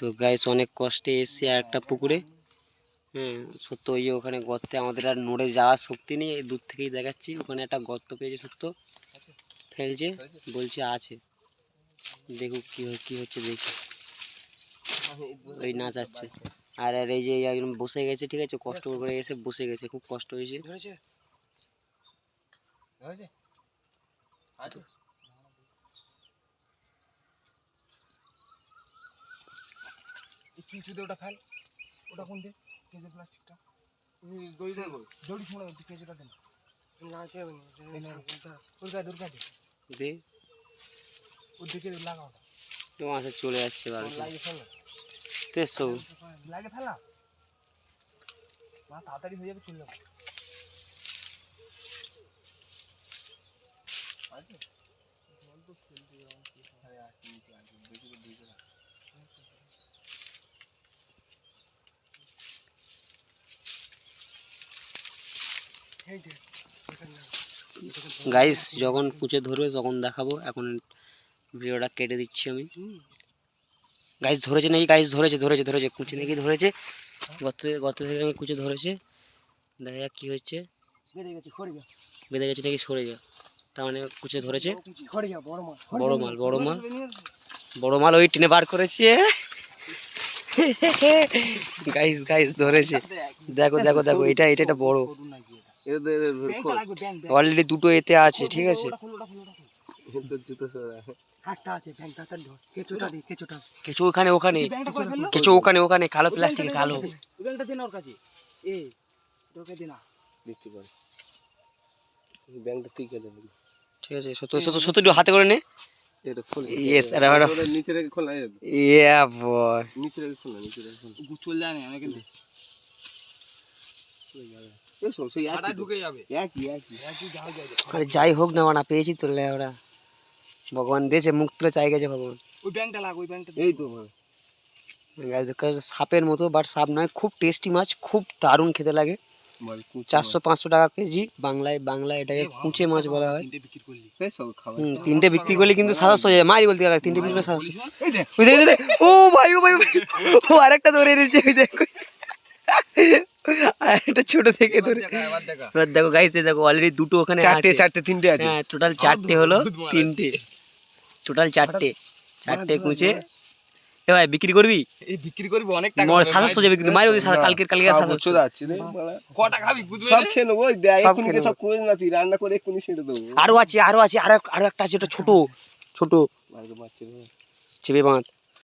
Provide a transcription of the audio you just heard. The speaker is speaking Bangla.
তো গাইস অনেক কষ্টে এসছি আর একটা পুকুরে। হ্যাঁ সত্য ওই ওখানে গর্তে আমাদের আর নড়ে যাওয়ার শক্তি নেই এই দূর থেকেই দেখাচ্ছি। ওখানে একটা গর্ত পেয়েছে সত্য। ফেলছে বলছে আছে। দেখুক কি কি হচ্ছে দেখি। ওই নাচাচ্ছে। আর আর এই যে একজন বসে গেছে ঠিক আছে? কষ্ট করে এসে বসে গেছে খুব কষ্ট হয়েছে। এই কিছুতে ওটা ফেল ওটা কোন দে? কেজে প্লাস্টিকটা। দড়ি দেবো দড়ি শোনো একটু কেজেটা না। আছে দুর্গা দুর্গা দে। দে ওর দিকে লাগা ওটা। তো মাসে চলে যাচ্ছে বাড়িতে লাগে ফেল। তেসো লাগে ফেলা? মা তাড়াতাড়ি হয়ে যাবে চলে যাব। জল তো ফেলতে যাব বেশি করে দিয়ে দাও এই দে এখানে না গাইস যখন কুচে ধরবে তখন দেখাবো। এখন ভিডিওটা কেটে দিচ্ছি আমি। গাইস ধরেছে নাকি? গাইস ধরেছে ধরেছে ধরেছে। কুচে নাকি ধরেছে? গত গত থেকে নাকি কুচে ধরেছে? দেখা যাক কী হচ্ছে। বেঁধে গেছে নাকি সরে যা। তার মানে কুচে ধরেছে। বড় মাল। বড় মাল বড় মাল। ওই টিনে বার করেছে। গাইস গাইস ধরেছে। দেখো দেখো। দেখো এটা এটা এটা বড়। অলরেডি দুটো এতে আছে ঠিক আছে? ওখানে ওখানে। ওখানে ওখানে কালো প্লাস্টিক কালো। ঠিক আছে সত্য সত্য সত্য হাতে করে নে। নিচে রেখে খোলা ইয়া বয় নিচে রেখে খোলা নিচে রেখে খোলা। চলে যায় না কিন্তু যাবে একই একই একই যাও যাও আরে যাই হোক না মানা পেয়েছি তো লে ওরা ভগবান দিয়েছে মুখ তুলে চাই গেছে ভগবান ওই ব্যাংকটা লাগ ওই ব্যাংকটা এই তো ভাই। Guys, দেখো, সাপের মতো বাট সাপ নয় খুব টেস্টি মাছ খুব দারুণ খেতে লাগে বল কুচি চারশো পাঁচশো টাকা কেজি বাংলায় বাংলায় এটাকে কুচে মাছ বলা হয় তিনটে বিক্রি করলি মাছ। এই সব খাবার হুম, তিনটে বিক্রি করলে কিন্তু সাতাশশো যায় মারি বলতে গেলে তিনটে বিক্রি করলে সাতাশশো এই দেখ ওই দেখ, ওই দেখ, ও ভাই ও ভাই ও ভাই, ও আরেকটা ধরে এনেছে ওই দেখো আর একটা ছোট থেকে ধরে এবার দেখো। গাইস দেখো অলরেডি দুটো ওখানে চারটে চারটে তিনটে আছে। হ্যাঁ টোটাল চারটে হলো তিনটে। টোটাল চারটে। চারটে কুচে। এ ভাই বিক্রি করবি? এই বিক্রি করবি অনেক টাকা মর যাবে কিন্তু কালকে খাব, সাতাশশো চলে যাচ্ছে রে কটা খাবি বুঝবে সব খেয়ে নেব ওই দেখ সব এক্ষুনি সব করে না তুই রান্না করে এক্ষুনি ছেড়ে দেবো। আরও আছে আরও আছে আরও আরও একটা আছে ওটা ছোট। ছোট। চেপে বাঁধ।